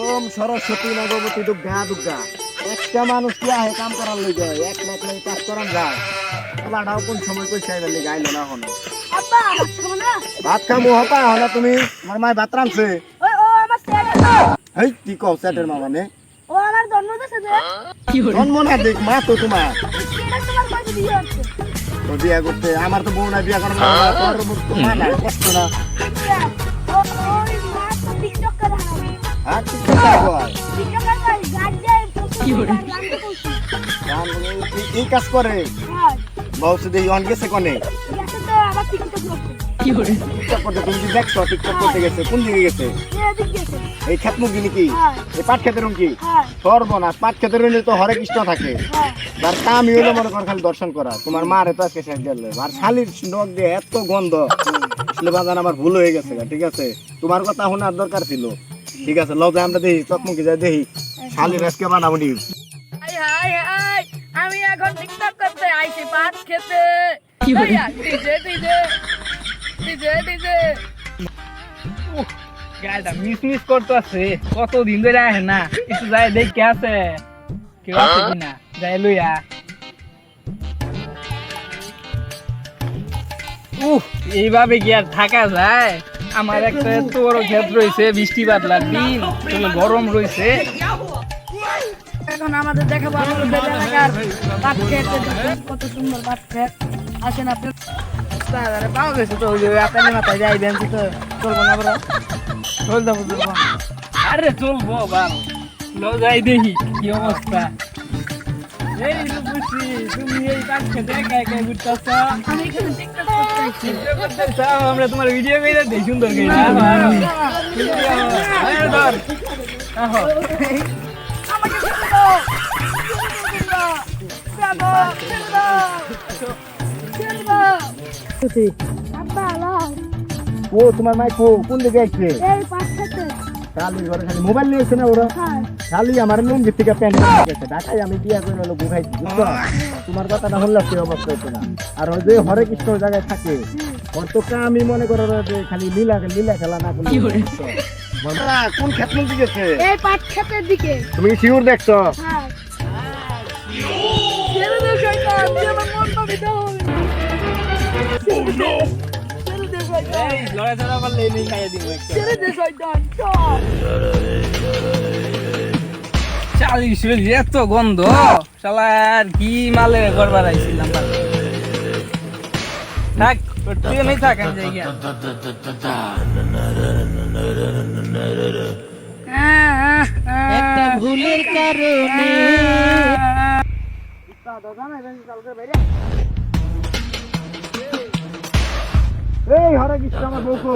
ওম সরস্বতী ভগবতী দুর্গা দুর্গা একটা মানুষ কি আহে কাম করার লইগে? এক লাখ লাখ কাজ করান যায়। খেলাটাও কোন সময় কই চাইবার লেগে আইলো না হনো ভাত খামু হপা হলো তুমি। আমার মায় ভাত ছেলে হেই কি কও সেটের মা মানে? ও আমার জন্ম না দেখ মা তো তোমার। তো বিয়া করতে আমার তো বউ না বিয়া করার না, কষ্ট না। কি কাজ করে। অন গেছে কোনে? টিকটক করতে তুমি কি দেখছ? টিকটক করতে গেছে? কোন দিকে গেছে? এই খেত মুগি নাকি? হ্যাঁ। এই পাট খেতের কি? হ্যাঁ। সর্বনাশ পাট খেতের তো হরে কৃষ্ণ থাকে। হ্যাঁ। হলো মনে কর খালি দর্শন করা। তোমার মার এত আজকে শেষ গেল। আর শালির নখ দিয়ে এত গন্ধ। আসলে বাজান আমার ভুল হয়ে গেছে ঠিক আছে? তোমার কথা শোনার দরকার ছিল। ঠিক আছে লও আমরা দেখি চকমুখি যাই দেখি। শালির আজকে বানাবো নি হাই হাই হাই আমি এখন টিকটক করতে আইছি ভাত খেতে। ভাইয়া, ডিজে ডিজে ডিজে ডিজে গাড়িটা মিস মিস করতেছে কতদিন ধরে আহে না একটু যাই দেখে আছে। কেউ আছে কিনা? যাই লইয়া। উহ এইভাবে কি আর থাকা যায়? আমার একটা এত বড় ক্ষেত রয়েছে বৃষ্টি বাদলার দিন তবে গরম রয়েছে। এখন আমাদের দেখাবো আমাদের এলাকার ভাত খেতে কত সুন্দর ভাত খেত আসেন আপনি। আরে পাওয়া গেছে তো আপনার মাথায় যাই দেন তো চলবো না চলবো। আরে চলবো বাল যাই দেখি কি অবস্থা। এই যে তুমি এই কাজ খেতে একা একা ঘুরতেছ? আমি এখানে টিকটক করতে আইছি আমরা তোমার ভিডিও করে দেই সুন্দর করে। আরে ধর আহো। আমাকে ছেড়ে দাও। ছেড়ে দাও ছেড়ে দাও ছেড়ে দাও। আব্বা লাও ও তোমার মাই কো কোন দিকে আসছে? এই পাঁচ ঘরে খালি মোবাইল নিয়েছে না ওরা? হ্যাঁ। খালি আমার লুঙ্গি থেকে প্যান্ট গেছে। ঢাকায় আমি বিয়া করে হলো বুঝাইছি বুঝছ? তোমার কথাটা হল সে অবস্থা হচ্ছে না। আর ওই যে হরে কৃষ্ণ জায়গায় থাকে ওর তো আমি মনে করো খালি লীলা লীলা খেলা না করলে কোন ক্ষেত মন্ত্রী গেছে এই পাঁচ খেতের দিকে। তুমি শিউর দেখছ? হ্যাঁ। ছেড়ে দে শয়তান আমার লড়াই পারলে এই খাইয়ে দিব ছেড়ে দে শয়তান চল। চালিশ এত গন্ধ শালার কি মালে করবার আইছিলাম থাক তুই থাক আমি যাই গিয়া একটা ভুলের কারণে এই হরে কৃষ্ণ আমার বউকো।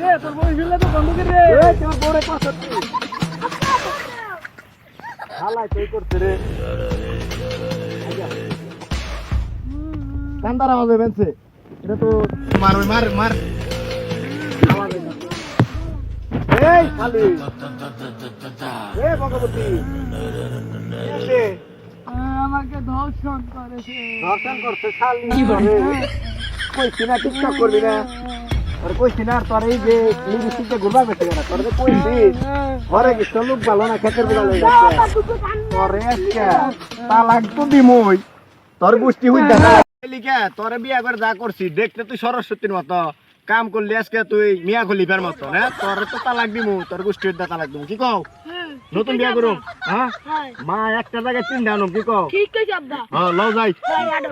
রে তোর বই ফেললে তো গন্ধ করে রে এই তোমার বউরে পাশাচ্ছি হালাই তুই করছে রে। কান্দার আওয়াজ বেনছে এটা তো মার মার মার। আওয়াজ এই খালি। এ ভগবতী। আমাকে ধর্ষণ করেছে। দর্শন করছে শালি কইছি না টিকটক করবি না। তোর কইছি না তোর এই যে লিপস্টিকটা ঘুরবা বেঁচে গেল তোর যে কইছি ঘরে গেছিল লোক ভালো না খেতের বেলা লই যাচ্ছে তোর আজকে তালাক তো দিমই। তোর গোষ্ঠী হই দেখা লিখা তোরে বিয়া করে যা করছি দেখতে তুই সরস্বতীর মতো। কাম করলি আজকে তুই মিয়া খলিফার মতো না তোর তো তালাক দিমু তোর গোষ্ঠী হইতে তালাক দিমু। কি কও? নতুন বিয়া করুম হ্যাঁ? হ্যাঁ মা একটা জায়গায় তিনটা আনুম কি কও? ঠিক আছে আব্বা। হ্যাঁ লও যাই। আডো